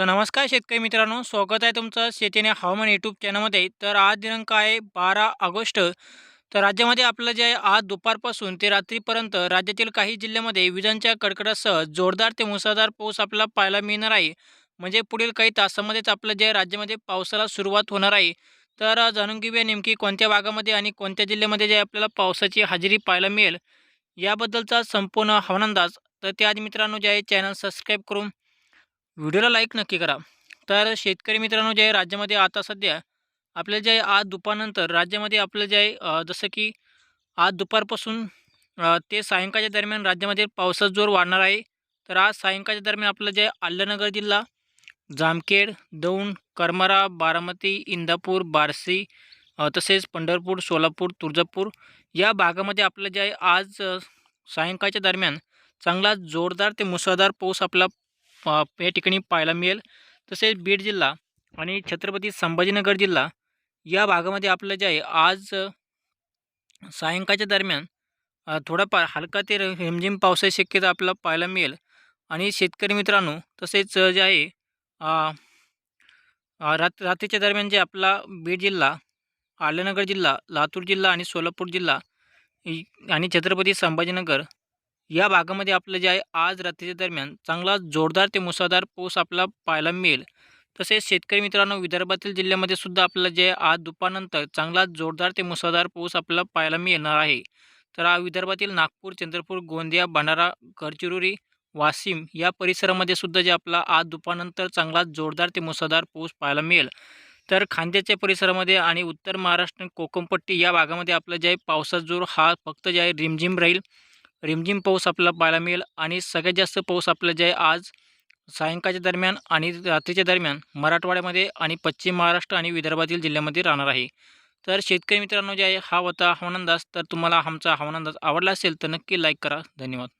तर नमस्कार शेतकरी मित्रांनो स्वागत आहे तुमचं शेतीने हवामान यूट्यूब चॅनलमध्ये तर आज दिनांक आहे बारा ऑगस्ट. तर राज्यामध्ये आपलं जे आहे आज दुपारपासून ते रात्रीपर्यंत राज्यातील काही जिल्ह्यामध्ये विजांच्या कडकडासह जोरदार ते मुसळधार पाऊस आपल्याला पाहायला मिळणार आहे. म्हणजे पुढील काही तासामध्येच आपलं जे राज्यामध्ये पावसाला सुरुवात होणार आहे. तर जाणून घेऊया नेमकी कोणत्या भागामध्ये आणि कोणत्या जिल्ह्यामध्ये जे आपल्याला पावसाची हजेरी पाहायला मिळेल. याबद्दलचा संपूर्ण हवामान अंदाज. तर त्याआधी मित्रांनो जे आहे चॅनल सबस्क्राईब करून व्हिडिओला लाईक नक्की करा. तर शेतकरी मित्रांनो जे आहे राज्यामध्ये आता सध्या आपलं जे आहे आज दुपारनंतर राज्यामध्ये आपलं जे आहे जसं की आज दुपारपासून ते सायंकाळच्या दरम्यान राज्यामध्ये पावसाचा जोर वाढणार आहे. तर आज सायंकाळच्या दरम्यान आपलं जे आहे जिल्हा जामखेड दौंड करमारा बारामती इंदापूर बारसी तसेच पंढरपूर सोलापूर तुळजापूर या भागामध्ये आपलं जे आहे आज सायंकाळच्या दरम्यान चांगला जोरदार ते मुसळधार पाऊस आपला या ठिकाणी पाहायला मिळेल. तसेच बीड जिल्हा आणि छत्रपती संभाजीनगर जिल्हा या भागामध्ये आपलं जे आहे आज सायंकाळच्या दरम्यान थोडाफार हलका ते र- रिमझिम पावसाची शक्यता आपल्याला पाहायला मिळेल. आणि शेतकरी मित्रांनो तसेच जे आहे रात रात्रीच्या दरम्यान जे आपला बीड जिल्हा आलनगर जिल्हा लातूर जिल्हा आणि सोलापूर जिल्हा आणि छत्रपती संभाजीनगर या भागामध्ये आपलं जे आहे आज रात्रीच्या दरम्यान चांगला जोरदार ते मुसळधार पाऊस आपला पाहायला मिळेल. तसेच शेतकरी मित्रांनो विदर्भातील जिल्ह्यामध्ये सुद्धा आपल्याला जे आज दुपारनंतर चांगला जोरदार ते मुसळधार पाऊस आपल्याला पाहायला मिळणार आहे. तर हा विदर्भातील नागपूर चंद्रपूर गोंदिया भंडारा गडचिरोली वाशिम या परिसरामध्ये सुद्धा जे आपला आज दुपारनंतर चांगला जोरदार ते मुसळधार पाऊस पाहायला मिळेल. तर खांद्याच्या परिसरामध्ये आणि उत्तर महाराष्ट्र कोकमपट्टी या भागामध्ये आपलं जे आहे पावसाचा जोर हा फक्त जे आहे रिमझिम राहील. रिमझिम पाऊस आपल्याला पाहायला मिळेल आणि सगळ्यात जास्त पाऊस आपलं जे आज सायंकाळच्या दरम्यान आणि रात्रीच्या दरम्यान मराठवाड्यामध्ये आणि पश्चिम महाराष्ट्र आणि विदर्भातील जिल्ह्यामध्ये राहणार आहे. तर शेतकरी मित्रांनो जे आहे हा होता हवामान अंदाज. तर तुम्हाला आमचा हवामान अंदाज आवडला असेल तर नक्की लाईक करा. धन्यवाद.